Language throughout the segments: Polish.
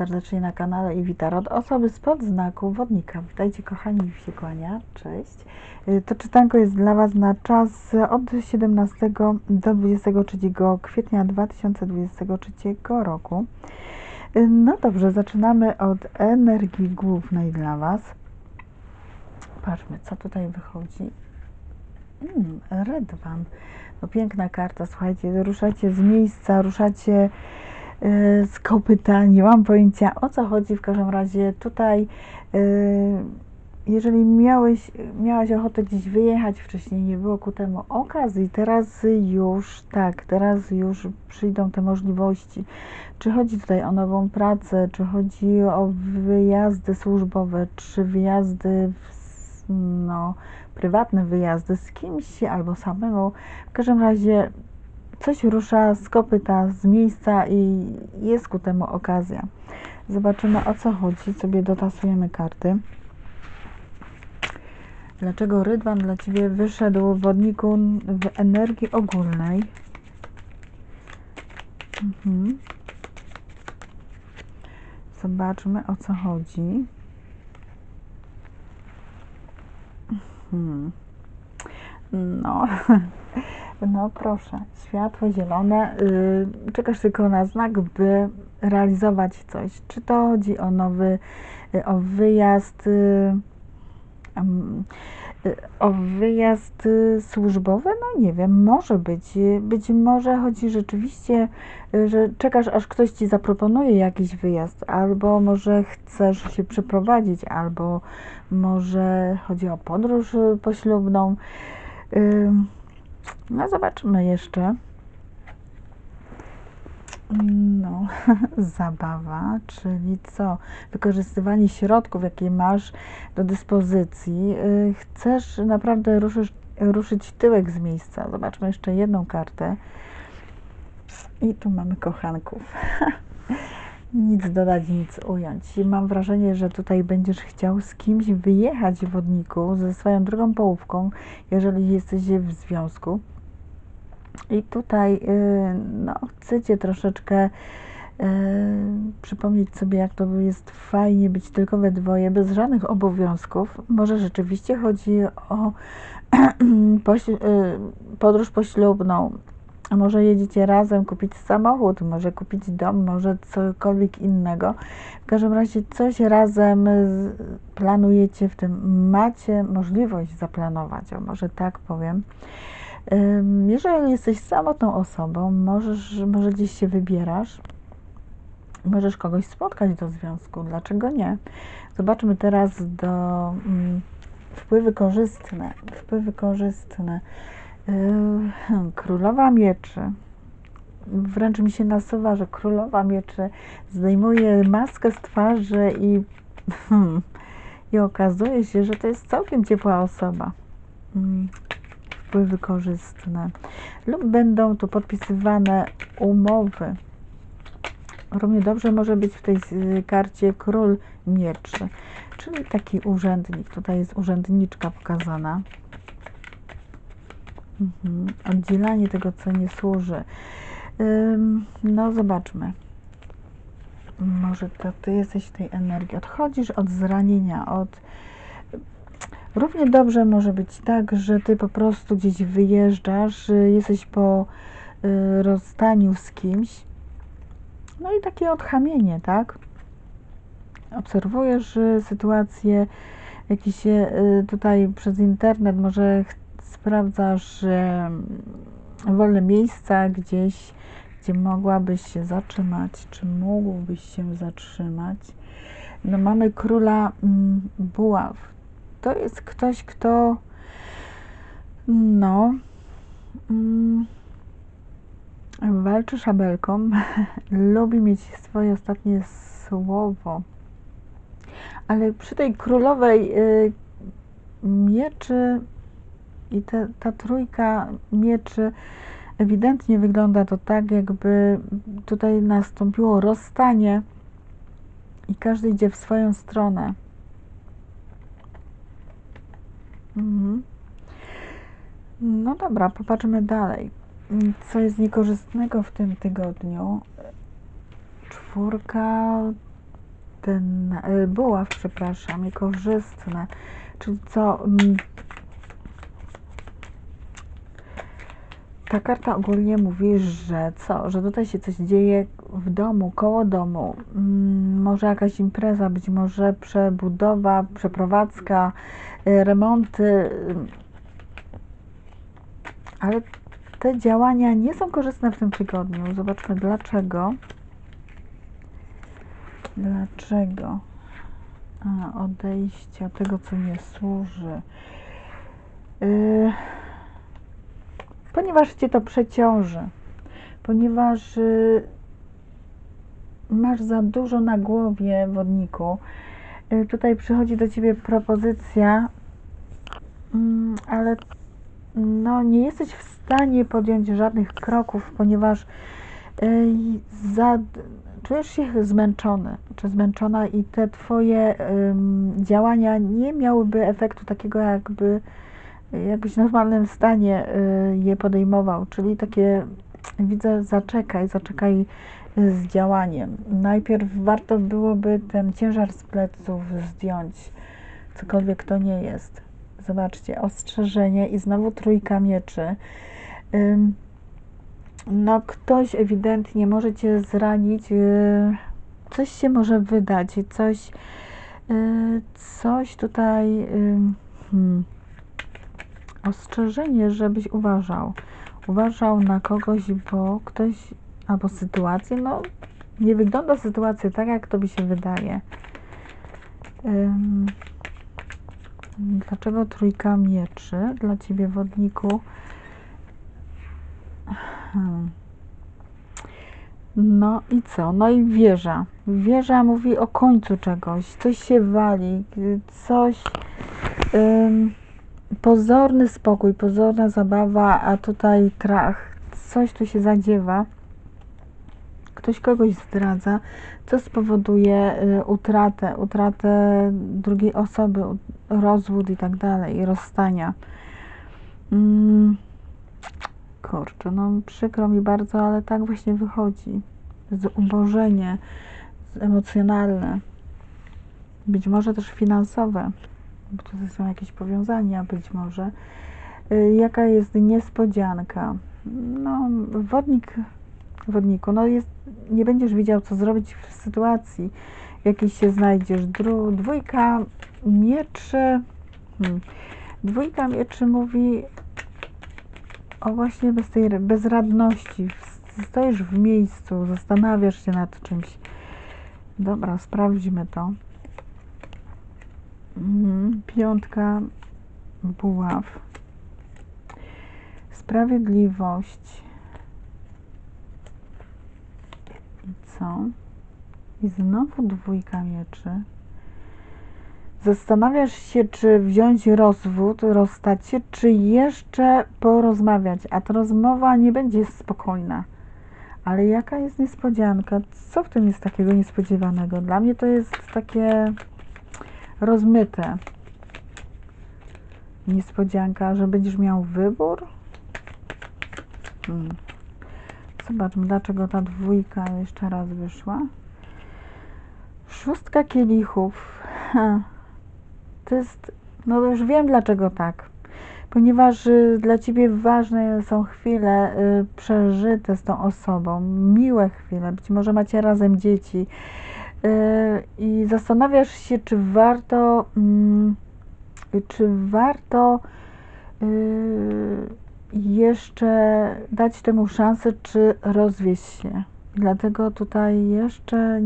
serdecznie na kanale i witam od osoby spod znaku wodnika. Witajcie kochani, się kłania, cześć. Y, To czytanko jest dla Was na czas od 17 do 23 kwietnia 2023 roku. Y, No dobrze, zaczynamy od energii głównej dla Was. Patrzmy, co tutaj wychodzi. Mm, Redwan. No piękna karta, słuchajcie, ruszacie z miejsca, ruszacie z kopyta, nie mam pojęcia o co chodzi, w każdym razie tutaj y, jeżeli miałeś, miałaś ochotę gdzieś wyjechać wcześniej, nie było ku temu okazji, teraz już tak, teraz już przyjdą te możliwości. Czy chodzi tutaj o nową pracę, czy chodzi o wyjazdy służbowe, czy wyjazdy, w, no, prywatne wyjazdy z kimś albo samemu. W każdym razie coś rusza z kopyta, z miejsca i jest ku temu okazja. Zobaczymy o co chodzi, sobie dotasujemy karty. Dlaczego rydwan dla Ciebie wyszedł w wodniku w energii ogólnej? Mhm. Zobaczmy o co chodzi. Mhm. No, no proszę, światło zielone. Yy, czekasz tylko na znak, by realizować coś. Czy to chodzi o nowy, y, o wyjazd, y, y, o wyjazd y, służbowy? No nie wiem, może być. Y, Być może chodzi rzeczywiście, y, że czekasz, aż ktoś ci zaproponuje jakiś wyjazd, albo może chcesz się przeprowadzić, albo może chodzi o podróż y, poślubną. Ym, No, zobaczymy jeszcze. No, zabawa, czyli co? Wykorzystywanie środków, jakie masz do dyspozycji. Y, Chcesz naprawdę ruszyć, ruszyć tyłek z miejsca. Zobaczmy jeszcze jedną kartę. I tu mamy kochanków. Nic dodać, nic ująć. I mam wrażenie, że tutaj będziesz chciał z kimś wyjechać w wodniku ze swoją drugą połówką, jeżeli jesteś w związku. I tutaj y, no, chcecie troszeczkę y, przypomnieć sobie, jak to jest fajnie być tylko we dwoje, bez żadnych obowiązków. Może rzeczywiście chodzi o y, podróż poślubną, a może jedziecie razem kupić samochód, może kupić dom, może cokolwiek innego. W każdym razie coś razem planujecie w tym, macie możliwość zaplanować, o może tak powiem. Jeżeli jesteś samotną osobą, możesz, może gdzieś się wybierasz, możesz kogoś spotkać do związku, dlaczego nie? Zobaczmy teraz do mm, wpływy korzystne. Wpływy korzystne. Królowa mieczy. Wręcz mi się nasuwa, że królowa mieczy zdejmuje maskę z twarzy i, hmm, i okazuje się, że to jest całkiem ciepła osoba. Mm, Wpływy korzystne. Lub będą tu podpisywane umowy. Równie dobrze może być w tej karcie król mieczy, czyli taki urzędnik. Tutaj jest urzędniczka pokazana. Mhm. Oddzielanie tego, co nie służy. Ym, No, zobaczmy. Może to ty jesteś tej energii. Odchodzisz od zranienia, od. Równie dobrze może być tak, że ty po prostu gdzieś wyjeżdżasz, jesteś po y, rozstaniu z kimś. No i takie odchamienie, tak? Obserwujesz sytuację, jakieś y, tutaj przez internet, może sprawdzasz y, wolne miejsca gdzieś, gdzie mogłabyś się zatrzymać, czy mógłbyś się zatrzymać. No mamy króla mm, buław. To jest ktoś, kto no mm, walczy szabelką, lubi mieć swoje ostatnie słowo. Ale przy tej królowej y, mieczy i te, ta trójka mieczy ewidentnie wygląda to tak, jakby tutaj nastąpiło rozstanie i każdy idzie w swoją stronę. Mhm. No dobra, popatrzmy dalej. Co jest niekorzystnego w tym tygodniu? Czwórka ten y, buław, przepraszam, niekorzystne. Czyli co? Ta karta ogólnie mówi, że co? Że tutaj się coś dzieje w domu, koło domu. Mm, Może jakaś impreza, być może przebudowa, przeprowadzka, y, remonty. Ale te działania nie są korzystne w tym tygodniu. Zobaczmy dlaczego. Dlaczego? A, odejście od tego, co nie służy. Yy, ponieważ cię to przeciąży. Ponieważ yy, masz za dużo na głowie, wodniku. Yy, tutaj przychodzi do ciebie propozycja, mm, ale no, nie jesteś w stanie podjąć żadnych kroków, ponieważ yy, za, czujesz się zmęczony czy zmęczona i te twoje ym, działania nie miałyby efektu takiego, jakby jakbyś w normalnym stanie y, je podejmował, czyli takie widzę, zaczekaj, zaczekaj y, z działaniem. Najpierw warto byłoby ten ciężar z pleców zdjąć, cokolwiek to nie jest. Zobaczcie, ostrzeżenie i znowu trójka mieczy. No, ktoś ewidentnie może cię zranić, yy, coś się może wydać, coś, yy, coś tutaj. Hmm, ostrzeżenie, żebyś uważał. Uważał na kogoś, bo ktoś albo sytuację, no nie wygląda sytuacja tak, jak tobie się wydaje. Ym, dlaczego trójka mieczy dla ciebie, wodniku? Hmm. No i co? No i wieża. Wieża mówi o końcu czegoś. Coś się wali, coś. Ym, pozorny spokój, pozorna zabawa, a tutaj krach. Coś tu się zadziewa. Ktoś kogoś zdradza, co spowoduje y, utratę, utratę drugiej osoby, rozwód i tak dalej, rozstania. Mm, kurczę, no przykro mi bardzo, ale tak właśnie wychodzi. Zubożenie emocjonalne, być może też finansowe tutaj są jakieś powiązania być może. Y, Jaka jest niespodzianka? No, wodnik, wodniku, no jest, nie będziesz wiedział, co zrobić w sytuacji, w jakiej się znajdziesz. Dru, dwójka mieczy, hmm, dwójka mieczy mówi o właśnie bez tej bezradności. Stoisz w miejscu, zastanawiasz się nad czymś. Dobra, sprawdźmy to. Mhm, Piątka buław. Sprawiedliwość. I co? I znowu dwójka mieczy. Zastanawiasz się, czy wziąć rozwód, rozstać się, czy jeszcze porozmawiać. A ta rozmowa nie będzie spokojna. Ale jaka jest niespodzianka? Co w tym jest takiego niespodziewanego? Dla mnie to jest takie rozmyte. Niespodzianka, że będziesz miał wybór. Hmm. Zobaczmy, dlaczego ta dwójka jeszcze raz wyszła. Szóstka kielichów. Ha. To jest, no już wiem dlaczego tak. Ponieważ y, dla ciebie ważne są chwile y, przeżyte z tą osobą, miłe chwile. Być może macie razem dzieci. Yy, i zastanawiasz się, czy warto, mm, czy warto yy, jeszcze dać temu szansę, czy rozwieść się. Dlatego tutaj jeszcze,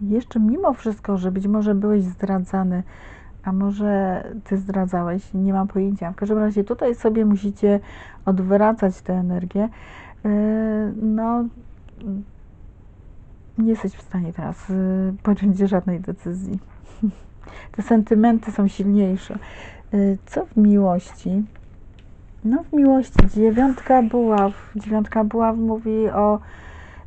jeszcze mimo wszystko, że być może byłeś zdradzany, a może ty zdradzałeś, nie mam pojęcia. W każdym razie tutaj sobie musicie odwracać tę energię. Yy, no, nie jesteś w stanie teraz y, podjąć żadnej decyzji. Te sentymenty są silniejsze. Y, Co w miłości? No w miłości dziewiątka buław. Dziewiątka buław mówi o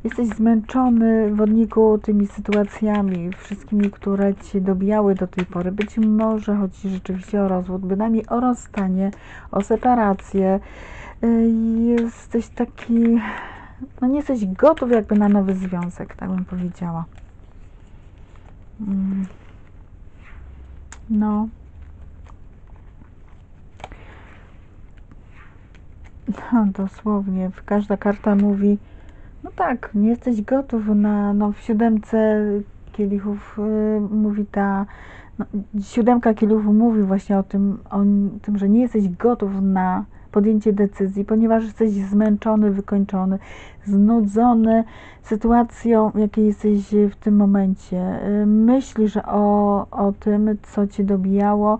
jesteś zmęczony wodniku tymi sytuacjami, wszystkimi, które ci dobijały do tej pory. Być może chodzi rzeczywiście o rozwód, bynajmniej o rozstanie, o separację. Y, Jesteś taki no nie jesteś gotów jakby na nowy związek, tak bym powiedziała. Mm. No. No, dosłownie. Każda karta mówi, no tak, nie jesteś gotów na, no w siódemce kielichów y, mówi ta, no, siódemka kielichów mówi właśnie o tym, o tym, że nie jesteś gotów na podjęcie decyzji, ponieważ jesteś zmęczony, wykończony, znudzony sytuacją, w jakiej jesteś w tym momencie. Y, Myślisz o, o tym, co ci dobijało.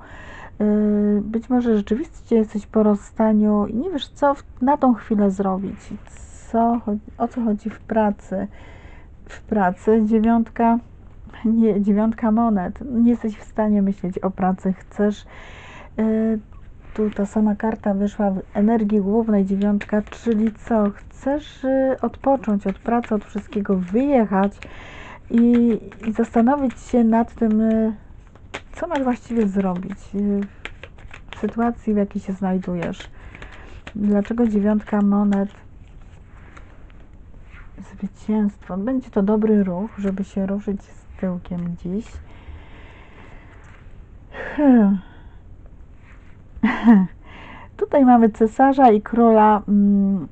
Y, Być może rzeczywiście jesteś po rozstaniu i nie wiesz, co na tą chwilę zrobić. Co, o co chodzi w pracy? W pracy dziewiątka, nie, dziewiątka monet. Nie jesteś w stanie myśleć o pracy. Chcesz y, tu ta sama karta wyszła w energii głównej dziewiątka, czyli co? Chcesz y, odpocząć od pracy, od wszystkiego, wyjechać i, i zastanowić się nad tym, y, co masz właściwie zrobić y, w sytuacji, w jakiej się znajdujesz. Dlaczego dziewiątka monet? Zwycięstwo. Będzie to dobry ruch, żeby się ruszyć z tyłkiem dziś. Hmm. Tutaj mamy cesarza i króla mm,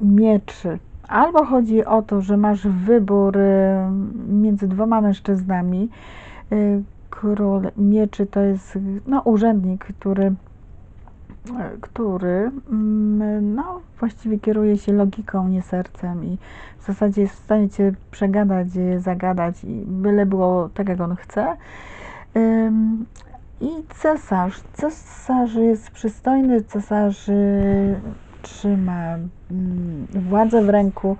mieczy. Albo chodzi o to, że masz wybór y, między dwoma mężczyznami. Y, Król mieczy to jest no, urzędnik, który, który mm, no, właściwie kieruje się logiką, nie sercem i w zasadzie jest w stanie cię przegadać, zagadać i byle było tak, jak on chce. I cesarz. Cesarz jest przystojny, cesarz y, trzyma mm, władzę w ręku,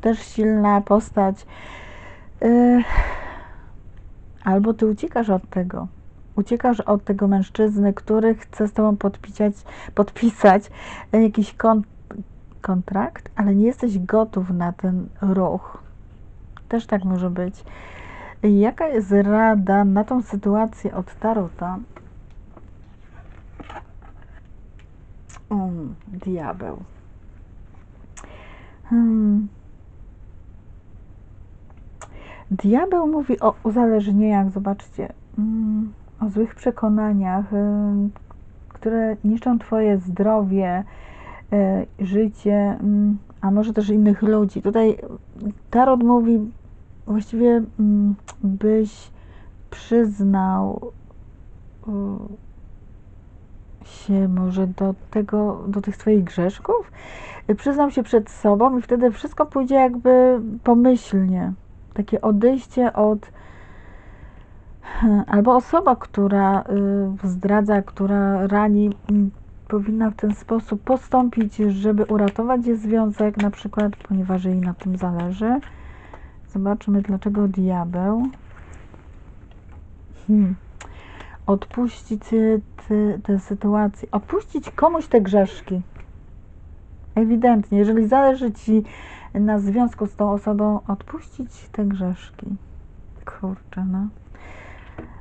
też silna postać. Y, Albo ty uciekasz od tego. Uciekasz od tego mężczyzny, który chce z tobą podpisać, podpisać jakiś kon, kontrakt, ale nie jesteś gotów na ten ruch. Też tak może być. Jaka jest rada na tą sytuację od Tarota? Mm, diabeł. Hmm. Diabeł mówi o uzależnieniach, zobaczcie, mm, o złych przekonaniach, ym, które niszczą Twoje zdrowie, y, życie, mm, a może też innych ludzi. Tutaj Tarot mówi właściwie, mm, byś przyznał y, się może do tego, do tych swoich grzeszków, przyznał się przed sobą i wtedy wszystko pójdzie jakby pomyślnie takie odejście od albo osoba, która y, zdradza, która rani, m, powinna w ten sposób postąpić, żeby uratować jej związek, na przykład, ponieważ jej na tym zależy. Zobaczmy, dlaczego diabeł. Hmm. Odpuścić y, tę sytuację, odpuścić komuś te grzeszki. Ewidentnie, jeżeli zależy ci na związku z tą osobą, odpuścić te grzeszki. Kurczę, no.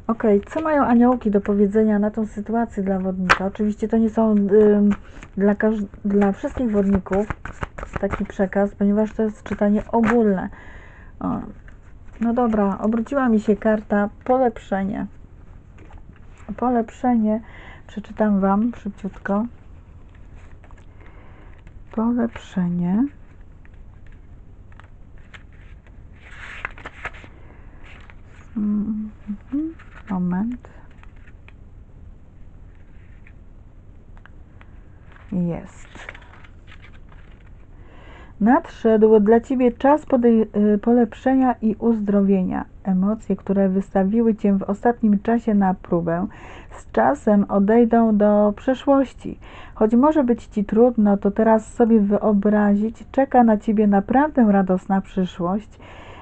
Okej, co mają aniołki do powiedzenia na tą sytuację dla wodnika? Oczywiście to nie są ym, dla, dla wszystkich wodników taki przekaz, ponieważ to jest czytanie ogólne. O. No dobra, obróciła mi się karta polepszenie. Polepszenie przeczytam Wam szybciutko. Polepszenie. Mhm. Moment. Jest. Nadszedł dla Ciebie czas y, polepszenia i uzdrowienia. Emocje, które wystawiły Cię w ostatnim czasie na próbę, z czasem odejdą do przeszłości. Choć może być Ci trudno, to teraz sobie wyobrazić, czeka na Ciebie naprawdę radosna przyszłość.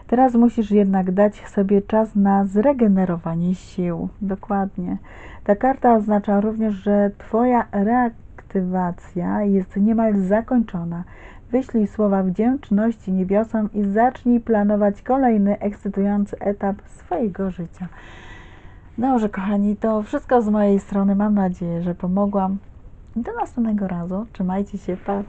Teraz musisz jednak dać sobie czas na zregenerowanie sił. Dokładnie. Ta karta oznacza również, że Twoja reaktywacja jest niemal zakończona. Wyślij słowa wdzięczności niebiosom i zacznij planować kolejny ekscytujący etap swojego życia. Dobrze, kochani, to wszystko z mojej strony. Mam nadzieję, że pomogłam. Do następnego razu. Trzymajcie się. Pa.